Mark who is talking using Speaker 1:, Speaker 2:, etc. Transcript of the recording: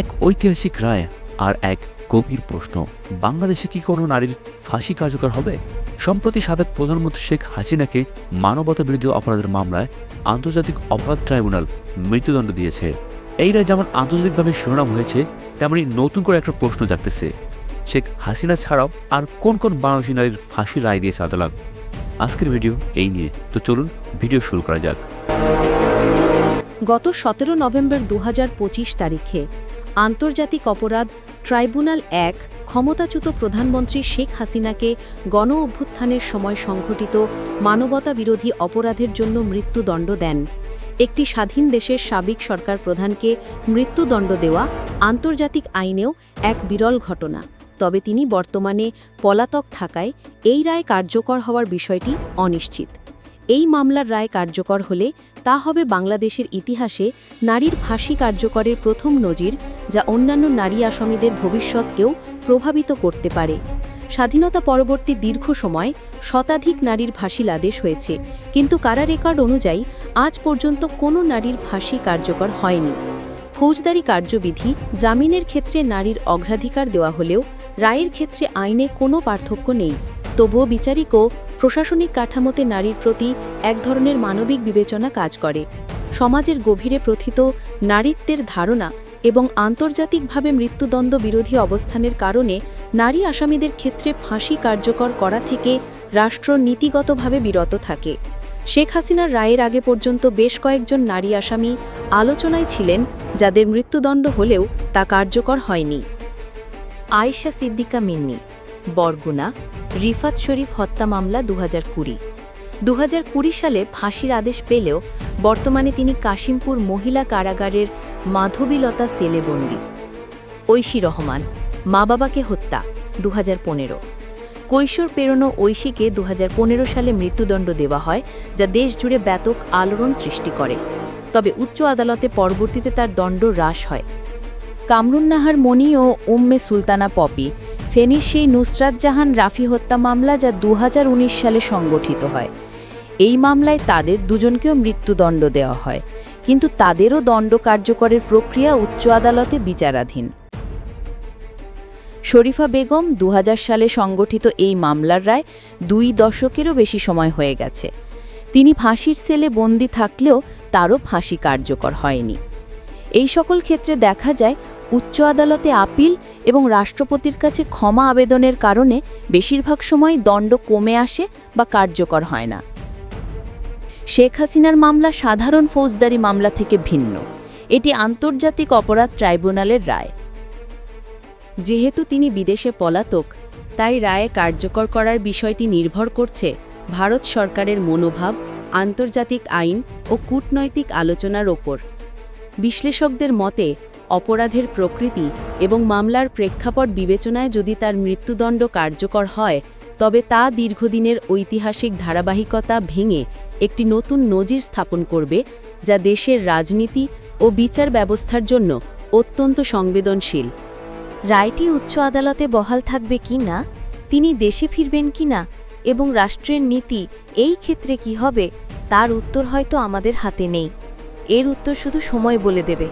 Speaker 1: এক ঐতিহাসিক রায় আর এক গভীর প্রশ্ন। বাংলাদেশে কি কোনো নারীর ফাঁসি কার্যকর হবে? সম্প্রতি সাবেক প্রধানমন্ত্রী শেখ হাসিনাকে মানবতা বিরোধী অপরাধের মামলায় আন্তর্জাতিক অপরাধ ট্রাইব্যুনাল মৃত্যুদণ্ড দিয়েছে। এই রায় যেমন আন্তর্জাতিকভাবে শিরোনাম হয়েছে, তেমনি নতুন করে একটা প্রশ্ন জাগতেছে। শেখ হাসিনা ছাড়াও আর কোন কোন বাংলাদেশি নারীর ফাঁসির রায় দিয়েছে আদালত? আজকের ভিডিও এই নিয়ে। তো চলুন ভিডিও শুরু করা যাক।
Speaker 2: গত সতেরো নভেম্বর দু হাজার পঁচিশ তারিখে আন্তর্জাতিক অপরাধ ট্রাইব্যুনাল এক ক্ষমতাচ্যুত প্রধানমন্ত্রী শেখ হাসিনাকে গণ অভ্যুত্থানের সময় সংঘটিত মানবতা বিরোধী অপরাধের জন্য মৃত্যুদণ্ড দেন। একটি স্বাধীন দেশের সাবেক সরকার প্রধানকে মৃত্যুদণ্ড দেওয়া আন্তর্জাতিক আইনেও এক বিরল ঘটনা। তবে তিনি বর্তমানে পলাতক থাকায় এই রায় কার্যকর হওয়ার বিষয়টি অনিশ্চিত। এই মামলার রায় কার্যকর হলে তা হবে বাংলাদেশের ইতিহাসে নারীর ফাঁসি কার্যকরের প্রথম নজির যা অন্যান্য নারী আসামিদের ভবিষ্যৎকেও প্রভাবিত করতে পারে। স্বাধীনতা পরবর্তী দীর্ঘ সময় শতাধিক নারীর ফাঁসির আদেশ হয়েছে, কিন্তু কারা রেকর্ড অনুযায়ী আজ পর্যন্ত কোনো নারীর ফাঁসি কার্যকর হয়নি। ফৌজদারি কার্যবিধি জামিনের ক্ষেত্রে নারীর অগ্রাধিকার দেওয়া হলেও রায়ের ক্ষেত্রে আইনে কোনো পার্থক্য নেই। তবুও বিচারিক ও প্রশাসনিক কাঠামোতে নারীর প্রতি এক ধরনের মানবিক বিবেচনা কাজ করে। সমাজের গভীরে প্রথিত নারীত্বের ধারণা এবং আন্তর্জাতিকভাবে মৃত্যুদণ্ড বিরোধী অবস্থানের কারণে নারী আসামিদের ক্ষেত্রে ফাঁসি কার্যকর করা থেকে রাষ্ট্র নীতিগতভাবে বিরত থাকে। শেখ হাসিনার রায়ের আগে পর্যন্ত বেশ কয়েকজন নারী আসামি আলোচনায় ছিলেন, যাদের মৃত্যুদণ্ড হলেও তা কার্যকর হয়নি। আয়েশা সিদ্দিকা মিন্নি বরগুনা, রিফাত শরীফ হত্যা মামলা দু হাজার কুড়ি দু সালে ফাঁসির আদেশ পেলেও বর্তমানে তিনি কাশিমপুর মহিলা কারাগারের মাধবীলতা সেলে বন্দী। ঐশী রহমান, মা বাবাকে হত্যা দু হাজার পনেরো। কৈশোর পেরোনো ঐশীকে দু হাজার পনেরো সালে মৃত্যুদণ্ড দেওয়া হয়, যা দেশ জুড়ে ব্যাপক আলোড়ন সৃষ্টি করে। তবে উচ্চ আদালতে পরবর্তীতে তার দণ্ড হ্রাস হয়। কামরুন্নাহার মনি ও উম্মে সুলতানা পপি ফেনীর সেই নুসরাত জাহান রাফি হত্যা মামলা যা দু হাজার উনিশ সালে সংগঠিত হয়। এই মামলায় তাদের দুজনকেও মৃত্যুদণ্ড দেওয়া হয়, কিন্তু তাদেরও দণ্ড কার্যকরের প্রক্রিয়া উচ্চ আদালতে বিচারাধীন। শরীফা বেগম দু হাজার সালে সংগঠিত এই মামলার রায় দুই দশকেরও বেশি সময় হয়ে গেছে। তিনি ফাঁসির সেলে বন্দি থাকলেও তারও ফাঁসি কার্যকর হয়নি। এই সকল ক্ষেত্রে দেখা যায় উচ্চ আদালতে আপিল এবং রাষ্ট্রপতির কাছে ক্ষমা আবেদনের কারণে বেশিরভাগ সময় দণ্ড কমে আসে বা কার্যকর হয় না। শেখ হাসিনার মামলা সাধারণ ফৌজদারি মামলা থেকে ভিন্ন। এটি আন্তর্জাতিক অপরাধ ট্রাইব্যুনালের রায়। যেহেতু তিনি বিদেশে পলাতক, তাই রায়ে কার্যকর করার বিষয়টি নির্ভর করছে ভারত সরকারের মনোভাব, আন্তর্জাতিক আইন ও কূটনৈতিক আলোচনার ওপর। বিশ্লেষকদের মতে অপরাধের প্রকৃতি এবং মামলার প্রেক্ষাপট বিবেচনায় যদি তার মৃত্যুদণ্ড কার্যকর হয়, তবে তা দীর্ঘদিনের ঐতিহাসিক ধারাবাহিকতা ভেঙে একটি নতুন নজির স্থাপন করবে, যা দেশের রাজনীতি ও বিচার ব্যবস্থার জন্য অত্যন্ত সংবেদনশীল। রায়টি উচ্চ আদালতে বহাল থাকবে কি না, তিনি দেশে ফিরবেন কি না এবং রাষ্ট্রের নীতি এই ক্ষেত্রে কি হবে, তার উত্তর হয়তো আমাদের হাতে নেই। এর উত্তর শুধু সময় বলে দেবে।